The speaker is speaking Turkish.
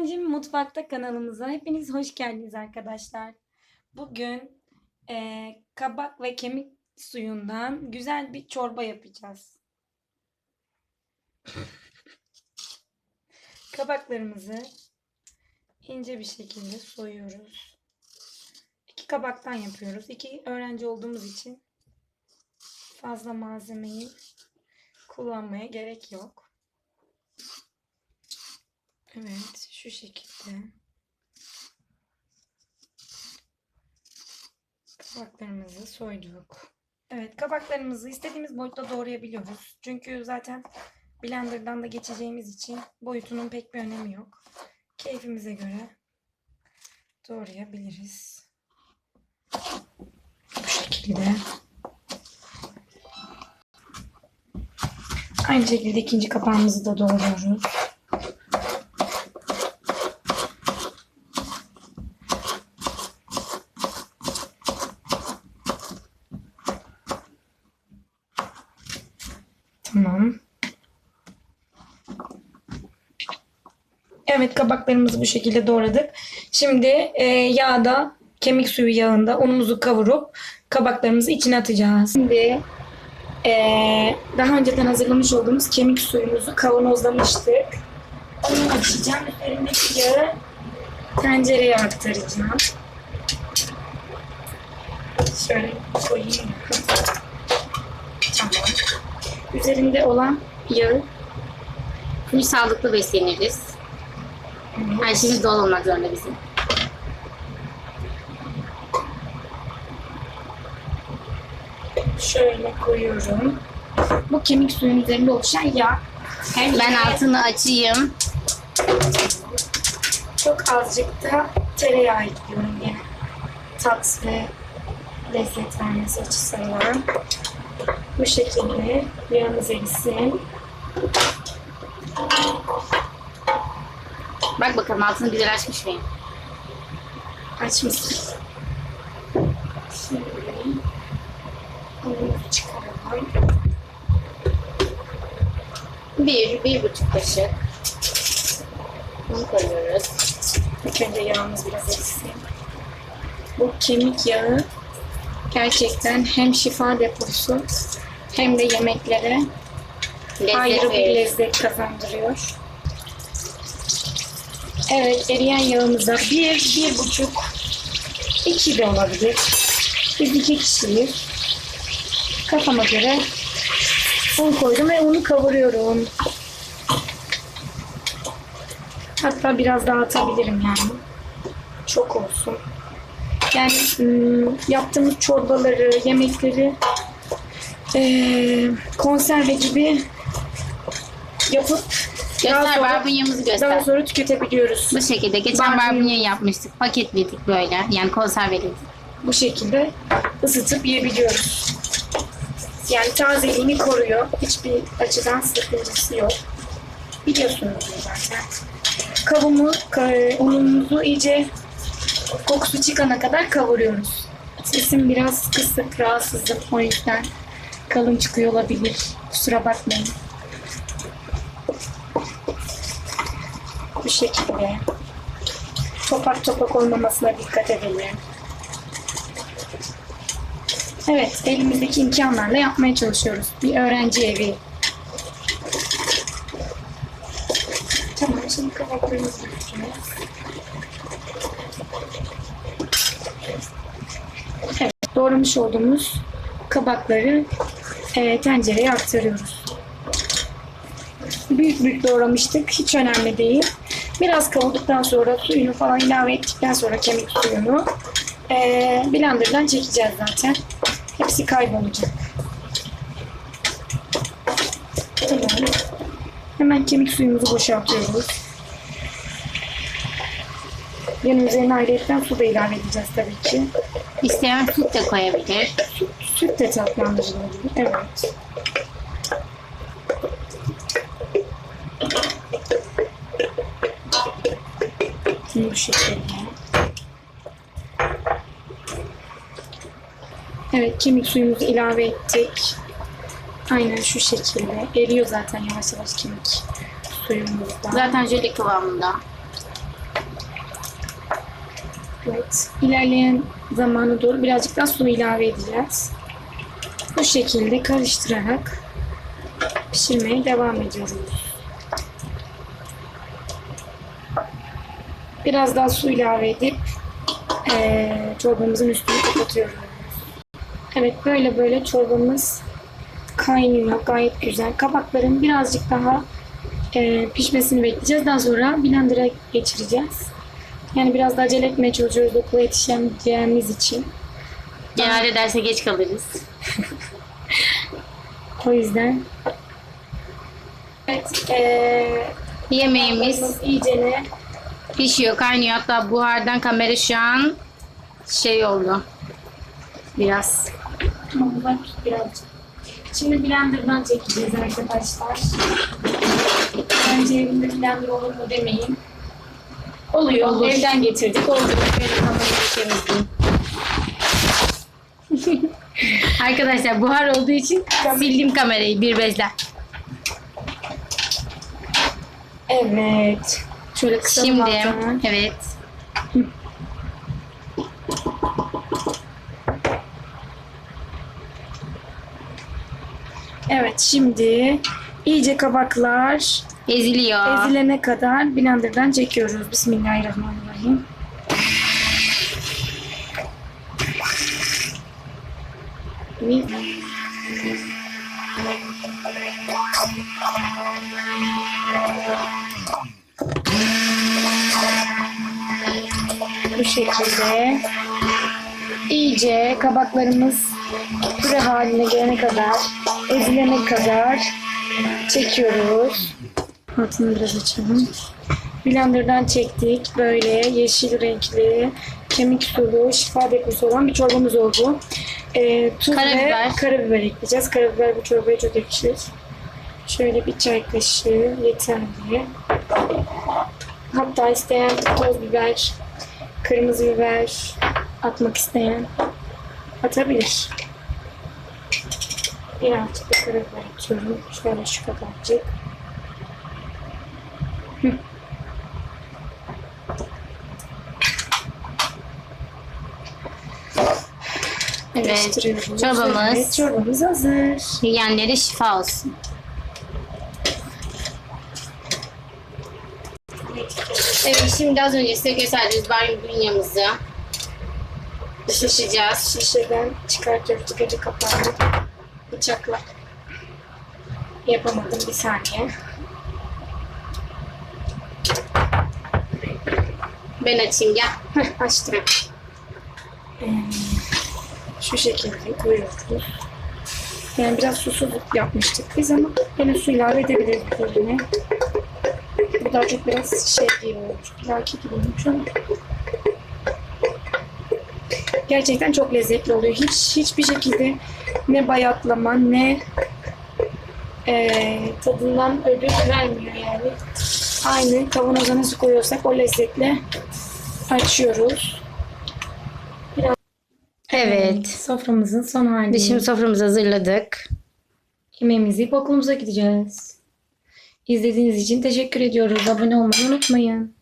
Öğrencim Mutfakta kanalımıza hepiniz hoş geldiniz arkadaşlar. Bugün eee, kabak ve kemik suyundan güzel bir çorba yapacağız. Kabaklarımızı ince bir şekilde soyuyoruz. İki kabaktan yapıyoruz. İki öğrenci olduğumuz için fazla malzemeyi kullanmaya gerek yok. Evet, şu şekilde. Kabaklarımızı soyduk. Evet, kabaklarımızı istediğimiz boyutta doğrayabiliyoruz. Çünkü zaten blenderdan da geçeceğimiz için boyutunun pek bir önemi yok. Keyfimize göre doğrayabiliriz. Bu şekilde. Aynı şekilde ikinci kapağımızı da doğruyoruz. Tamam. Evet kabaklarımızı bu şekilde doğradık. Şimdi e, yağda kemik suyu yağında unumuzu kavurup kabaklarımızı içine atacağız. Şimdi e, daha önceden hazırlamış olduğumuz kemik suyumuzu kavanozlamıştık. Onu açacağım. Üzerindeki yağı tencereye aktaracağım. Şöyle koyayım. Tamam. Üzerinde olan yağı Full sağlıklı besleniriz. Her şeyimiz doğal olmak zorunda bizim. şöyle koyuyorum. Bu kemik suyun üzerinde oluşan yağ. Hem Ben yine altını açayım. çok azıcık da tereyağı ekliyorum yine. Tat ve lezzet vermesi açısından. Bu şekilde yağımız erisin. Bak bakalım altını güzel açmış mıyım? Açmışsın. Şimdi çıkaralım. Bir, bir buçuk kaşık. Bunu koyuyoruz. İlk önce yağımız biraz erisin. Bu kemik yağı gerçekten hem şifa deposu hem de yemeklere Lezzet ayrı bir verir. lezzet kazandırıyor. Evet, eriyen yağımıza bir, bir buçuk, iki de olabilir. Biz iki kişiyiz. Kafama göre un koydum ve unu kavuruyorum. Hatta biraz daha atabilirim yani. Çok olsun. Yani ım, yaptığımız çorbaları, yemekleri eee, konserve gibi yapıp daha Göster sonra, barbunyamızı daha göster. sonra tüketebiliyoruz. Bu şekilde. Geçen Barbunya. barbunya yapmıştık. Paketledik böyle. Yani konserveledik. Bu şekilde ısıtıp yiyebiliyoruz. Yani tazeliğini koruyor. Hiçbir açıdan sakıncası yok. Biliyorsunuz zaten. Kavumu, ka- unumuzu iyice kokusu çıkana kadar kavuruyoruz. Sesim biraz kısık, rahatsızım. O yüzden kalın çıkıyor olabilir. Kusura bakmayın. Bu şekilde. Topak topak olmamasına dikkat edelim. Evet, elimizdeki imkanlarla yapmaya çalışıyoruz. Bir öğrenci evi. Tamam, şimdi kabaklarımızı dökeceğiz. Evet, doğramış olduğumuz kabakları e, tencereye aktarıyoruz. Büyük büyük doğramıştık. Hiç önemli değil. Biraz kavurduktan sonra suyunu falan ilave ettikten sonra kemik suyunu e, blenderdan çekeceğiz zaten. Hepsi kaybolacak. Tamam. Hemen kemik suyumuzu boşaltıyoruz. Yanın üzerine ayrıyetten su da ilave edeceğiz tabii ki. İsteyen süt de koyabilir. Süt de tatlandırılabilir. Evet. Şimdi bu şekilde. Evet kemik suyumuzu ilave ettik. Aynen şu şekilde. Eriyor zaten yavaş yavaş kemik suyumuzda. Zaten jöle kıvamında. Evet. İlerleyen zamana doğru birazcık daha su ilave edeceğiz. Bu şekilde karıştırarak pişirmeye devam ediyoruz. Biraz daha su ilave edip eee, çorbamızın üstünü kapatıyoruz. Evet böyle böyle çorbamız kaynıyor gayet güzel. Kabakların birazcık daha eee, pişmesini bekleyeceğiz. Daha sonra blender'a geçireceğiz. Yani biraz da acele etmeye çalışıyoruz okula yetişemeyeceğimiz için. Genelde derse geç kalırız. O yüzden Evet, eee Yemeğimiz iyice ne pişiyor, kaynıyor. Hatta buhardan kamera şu an şey oldu. Biraz. Tamamlar birazcık. Şimdi blenderdan çekeceğiz arkadaşlar. Bence evimde blender olur mu demeyin. Oluyor. Olur. Evden getirdik. Oldu. Kamerayı temizleyeyim. Arkadaşlar buhar olduğu için sildim kamerayı bir bezle. Evet. Şöyle kısalım Şimdi altına. evet. Evet şimdi iyice kabaklar Eziliyor. ezilene kadar blenderdan çekiyoruz. Bismillahirrahmanirrahim. Bu şekilde iyice kabaklarımız püre haline gelene kadar, ezilene kadar çekiyoruz. Altını biraz açalım. Blender'dan çektik. Böyle yeşil renkli, kemik sulu, şifa deposu olan bir çorbamız oldu. Ee, tuz Karabiber. ve karabiber ekleyeceğiz. Karabiber bu çorbaya çok yakışır. Şöyle bir çay kaşığı yeterli. Hatta isteyen toz biber, kırmızı biber atmak isteyen atabilir. Birazcık da karabiber atıyorum. Şöyle şu kadarcık. Hı. Evet. Karıştırıyoruz. Çorbamız. Evet, çorbamız hazır. Yiyenlere şifa olsun. Evet şimdi az önce size gösterdiğimiz barbunyamızı ısıtacağız. Şişeden çıkartıyoruz tıkacı kapağını. Bıçakla. Yapamadım bir saniye. Ben açayım gel. Heh, açtım. Ee, şu şekilde koyuyoruz. Yani biraz susuz yapmıştık biz ama yine su ilave edebiliriz üzerine. Bu daha çok biraz şey gibi olmuş. Pilaki gibi olmuş ama. Gerçekten çok lezzetli oluyor. Hiç hiçbir şekilde ne bayatlama ne eee, tadından ödün vermiyor yani. Aynı kavanoza nasıl koyuyorsak o lezzetle açıyoruz. Evet. Soframızın son hali. Şimdi soframızı hazırladık. Yemeğimizi yiyip okulumuza gideceğiz. İzlediğiniz için teşekkür ediyoruz. Abone olmayı unutmayın.